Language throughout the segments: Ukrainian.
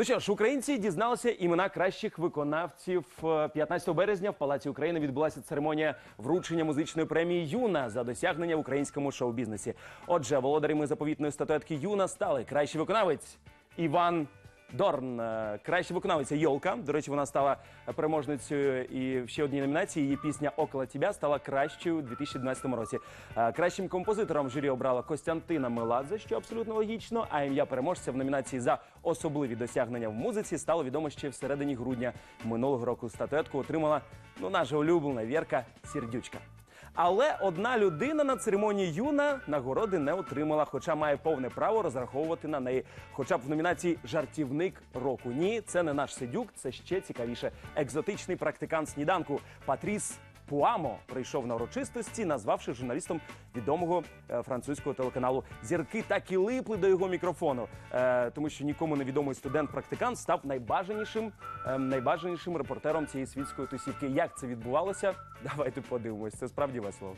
Ну що ж, українці дізналися імена кращих виконавців. Е, 15 березня в Палаці України відбулася церемонія вручення музичної премії Юна за досягнення в українському шоу-бізнесі. Отже, володарями заповітної статуетки Юна стали кращий виконавець Іван. Дорн, Е, краща виконавиця Йолка. До речі, вона стала переможницею і в ще одній номінації. Її пісня Около тебя стала кращою у 2012 році. Е, Кращим композитором журі обрала Костянтина Меладзе, що абсолютно логічно. А ім'я переможця в номінації за особливі досягнення в музиці стало відомо ще в середині грудня минулого року. Статуетку отримала ну наша улюблена Вірка Сердючка. Але одна людина на церемонії юна нагороди не отримала, хоча має повне право розраховувати на неї. Хоча б в номінації Жартівник року. Ні, це не наш сидюк, це ще цікавіше. Екзотичний практикант сніданку Патріс Пуамо прийшов на урочистості, назвавши журналістом відомого е, французького телеканалу. Зірки так і липли до його мікрофону, е, тому що нікому невідомий студент-практикант став найбажанішим, е, найбажанішим репортером цієї світської тусівки. Як це відбувалося? Давайте подивимось. Це справді весело.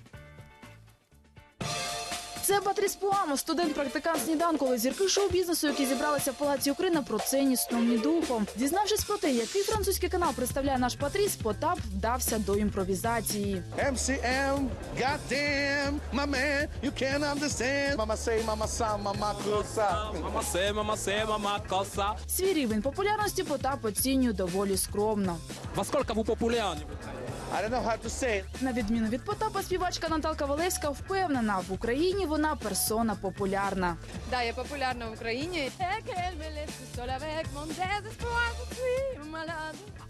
Це Патріс Пуамо, студент-практикант сніданку, але зірки шоу-бізнесу, які зібралися в Палаці Україна, про це ні сном, ні духом. Дізнавшись про те, який французький канал представляє наш Патріс, Потап вдався до імпровізації. MCM, goddamn, my man, you can't understand. Mama say, mama sa, mama cosa. Мама се, мама се, мама коса. Свій рівень популярності Потап оцінює доволі скромно. Во сколько вы популярны? I don't know how to say. На відміну від Потапа, співачка Наталка Валевська впевнена, в Україні вона персона популярна. Да, я популярна в Україні.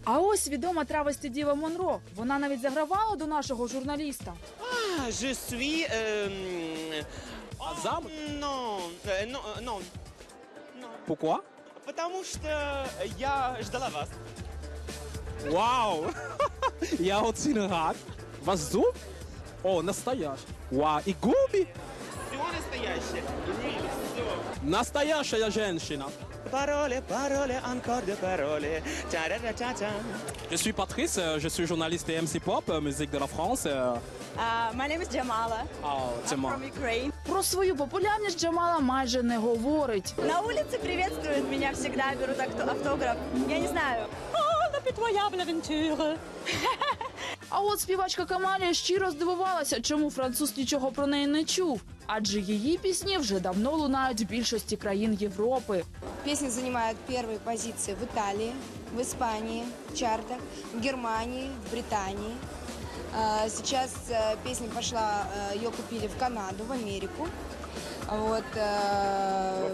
А ось відома травесті Діва Монро. Вона навіть загравала до нашого журналіста. Ah, je suis. Euh, Азам? non, euh, non, euh, non, Pourquoi? потому что я ждала вас. Вау! Я очень рад. Вас зуб? О, настоящий. Вау, и губи? Все настоящее. Все. Настоящая женщина. Пароли, пароли, encore de пароли. Та-ра-ра-та-та. Je suis Patrice, je suis journaliste et MC Pop, euh, musique de la France. Uh, my name is Jamala. Ah, c'est I'm from Ukraine. Про свою популярність Джамала майже не говорить. На улице приветствуют меня всегда, берут авто- автограф. Я не знаю. Oh, la pitoyable aventure. А от співачка Камалія щиро здивувалася, чому француз нічого про неї не чув. Адже її пісні вже давно лунають в більшості країн Європи. Песня занимает первые позиции в Италии, в Испании, в чартах, в Германии, в Британии. А, Сейчас э, песня пошла, э, ее купили в Канаду, в Америку. Вот, э,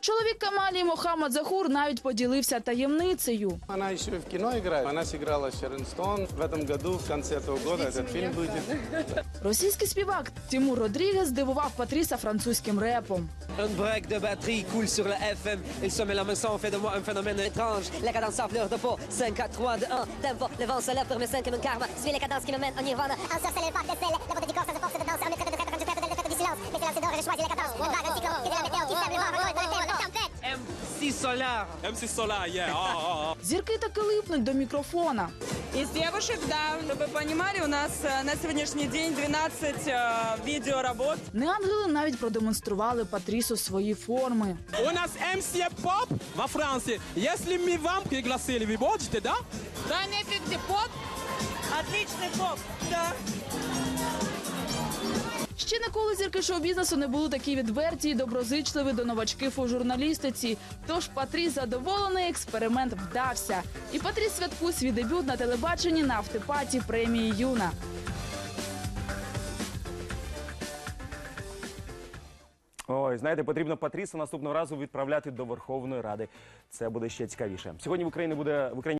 Чоловік Камалії Мохаммад Захур навіть поділився таємницею. Она еще и в кино играет. Она сыграла Шерон Стоун. В этом году, в конце этого года, этот фильм будет. Російський співак Тимур Родрігес здивував Патріса французьким репом. Un break de batterie coule sur le FM. Il se met la maison, fait de moi un phénomène étrange. La cadence à fleur de peau. 5, 4, 3, 2, 1. Tempo, le vent se lève pour mes 5 comme un karma. Suis les cadences qui me mènent en nirvana. Ensorceler le parc de sel, la beauté du corps, ça se force de danse. Un maître de traite, quand je traite, le traite du silence. Mais c'est lancé d'or et je choisis la cadence. Le vague, un cyclone, qui est de la météo, qui sème le vent, un de la tempête. MC Solar. MC Solar, yeah. ah, ah, ah. Зірки таки липнуть до мікрофона. Из девушек, да, чтобы вы понимали, у нас э, на сегодняшний день 12 э, видеоработ. Неангели навіть продемонстрували Патрісу свої форми. У нас MC Pop во Франции. Если мы вам пригласили, вы будете, да? Да, нефиг где поп. Отличный поп. Да. Ще ніколи зірки шоу-бізнесу не були такі відверті і доброзичливі до новачків у журналістиці. Тож Патріс задоволений, експеримент вдався. І Патріс святкує свій дебют на телебаченні на автопаті премії Юна. Ой, знаєте, потрібно Патріса наступного разу відправляти до Верховної Ради. Це буде ще цікавіше. Сьогодні в Україні буде в Україні.